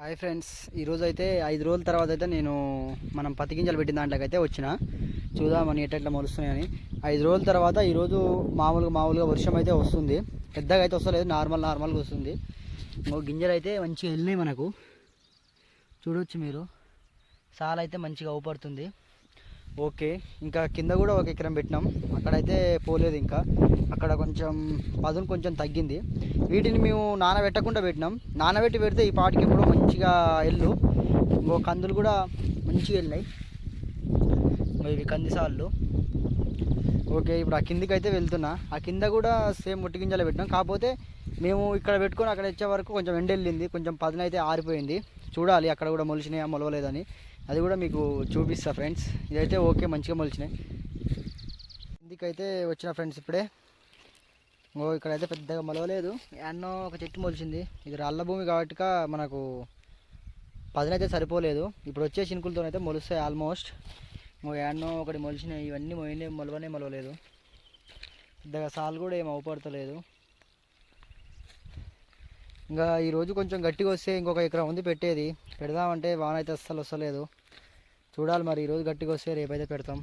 Hi friends ఈరోజు అయితే ఐదు రోజుల తర్వాత అయితే నేను మనం పత్తి గింజలు పెట్టిన దాంట్లోకి అయితే వచ్చిన. చూద్దామని ఎట్లా మొలుస్తున్నాయని. ఐదు రోజుల తర్వాత ఈరోజు మామూలుగా మామూలుగా వర్షం అయితే వస్తుంది. పెద్దగా అయితే వస్తలేదు నార్మల్ నార్మల్గా వస్తుంది. ఇంకో గింజలు అయితే మంచిగా వెళ్ళినాయి మనకు. చూడవచ్చు మీరు. సాల్ అయితే మంచిగా అవుపడుతుంది. ఓకే ఇంకా కింద కూడా ఒక ఎకరం పెట్టినాం. అక్కడైతే పోలేదు ఇంకా. అక్కడ కొంచెం పదును కొంచెం తగ్గింది. వీటిని మేము నానబెట్టకుండా పెట్టినాం. నానబెట్టి పెడితే ఈ పాటికి ఎప్పుడో మంచిగా ఎల్లు. ఇంకో కందులు కూడా మంచిగా వెళ్ళినాయి. ఇవి కందిసాళ్ళు ఓకే ఇప్పుడు ఆ కిందికి అయితే వెళ్తున్నా. ఆ కింద కూడా సేమ్ ఒట్టి గింజలు పెట్టినాం. కాకపోతే మేము ఇక్కడ పెట్టుకొని అక్కడ వచ్చే వరకు కొంచెం ఎండ వెళ్ళింది కొంచెం పదును అయితే ఆరిపోయింది. చూడాలి అక్కడ కూడా మొలిచినాయా మొలవలేదని. అది కూడా మీకు చూపిస్తా ఫ్రెండ్స్. ఇదైతే ఓకే మంచిగా మొలిచినాయి. ఇందుకైతే వచ్చిన ఫ్రెండ్స్ ఇప్పుడే. ఓ ఇక్కడైతే పెద్దగా మొలవలేదు. ఎన్నో ఒక చెట్టు మొలిచింది. ఇది రాళ్ళ భూమి కాబట్టి మనకు పదినైతే సరిపోలేదు. ఇప్పుడు వచ్చే చినుకులతో అయితే మొలుస్తాయి ఆల్మోస్ట్. ఓ ఎన్నో ఒకటి మొలిచినాయి. ఇవన్నీ మొయినే మొలవనే మొలవలేదు. పెద్దగా సాల్ కూడా ఏం అవపడతలేదు. ఇంకా ఈరోజు కొంచెం గట్టిగా వస్తే ఇంకొక ఎకరం ఉంది పెట్టేది. పెడదామంటే వాన అయితే అస్సలు వస్తలేదు. చూడాలి మరి ఈరోజు గట్టిగా వస్తే రేపైతే పెడతాం.